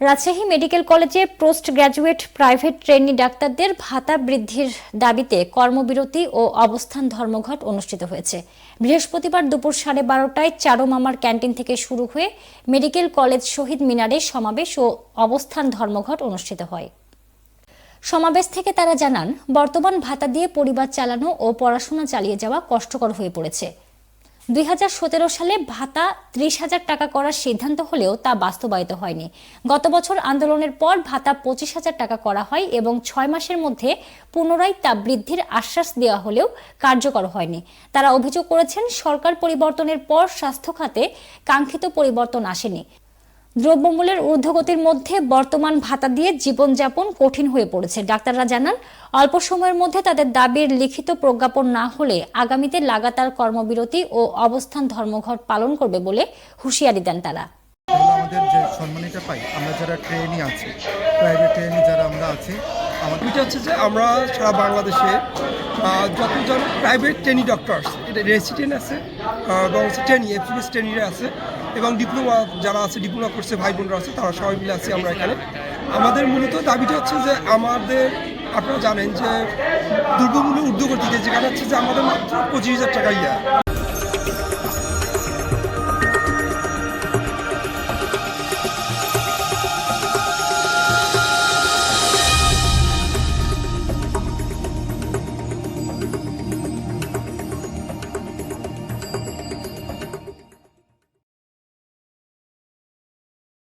Rajshahi medical কলেজে post graduate private trainee ডাক্তারদের ভাতা বৃদ্ধির দাবিতে কর্মবিরতি ও অবস্থান ধর্মঘট অনুষ্ঠিত হয়েছে। বৃহস্পতিবার দুপুর সাড়ে বারোটায় চারো মামার ক্যান্টিন থেকে শুরু হয়ে মেডিকেল কলেজ শহীদ মিনারে সমাবেশ ও অবস্থান ধর্মঘট অনুষ্ঠিত হয়। সমাবেশ থেকে তারা জানান, বর্তমান ভাতা দিয়ে পরিবার চালানো ও পড়াশোনা চালিয়ে যাওয়া কষ্টকর হয়ে পড়েছে। দু হাজার সতেরো সালে ভাতা ত্রিশ হাজার টাকা করার সিদ্ধান্ত হলেও তা বাস্তবায়িত হয়নি। গত বছর আন্দোলনের পর ভাতা পঁচিশ হাজার টাকা করা হয় এবং ছয় মাসের মধ্যে পুনরায় তা বৃদ্ধির আশ্বাস দেওয়া হলেও কার্যকর হয়নি। তারা অভিযোগ করেছেন, সরকার পরিবর্তনের পর স্বাস্থ্য খাতে কাঙ্ক্ষিত পরিবর্তন আসেনি। দ্রব্যমূল্যের ঊর্ধ্বগতির মধ্যে বর্তমান ভাতা দিয়ে জীবনযাপন কঠিন হয়ে পড়েছে। ডাক্তাররা জানান অল্প সময়ের মধ্যে তাদের দাবির লিখিত প্রজ্ঞাপন না হলে আগামীতে লাগাতার কর্মবিরতি ও অবস্থান ধর্মঘট পালন করবে বলে হুঁশিয়ারি দেন তারা। আমাদের যে সম্মানিটা পাই আমরা যারা ট্রেনই আছি প্রাইভেট ট্রেনই যারা আমরা আছি আমাদের হচ্ছে যে আমরা সারা বাংলাদেশে যতজন প্রাইভেট ট্রেনি ডক্টরস এটা রেসিডেন্ট আছে এবং ট্রেনি এফিএস ট্রেনিরা আছে, এবং ডিপ্লোমা যারা আছে ডিপ্লোমা করছে ভাই বোনরা আছে, তারা সবাই মিলে আছি আমরা এখানে। আমাদের মূলত দাবিটা হচ্ছে যে আমাদের, আপনারা জানেন যে দুর্গমূল্য ঊর্ধ্বগতিতে যেখানে হচ্ছে যে আমাদের মাত্র পঁচিশ হাজার টাকা ইয়া।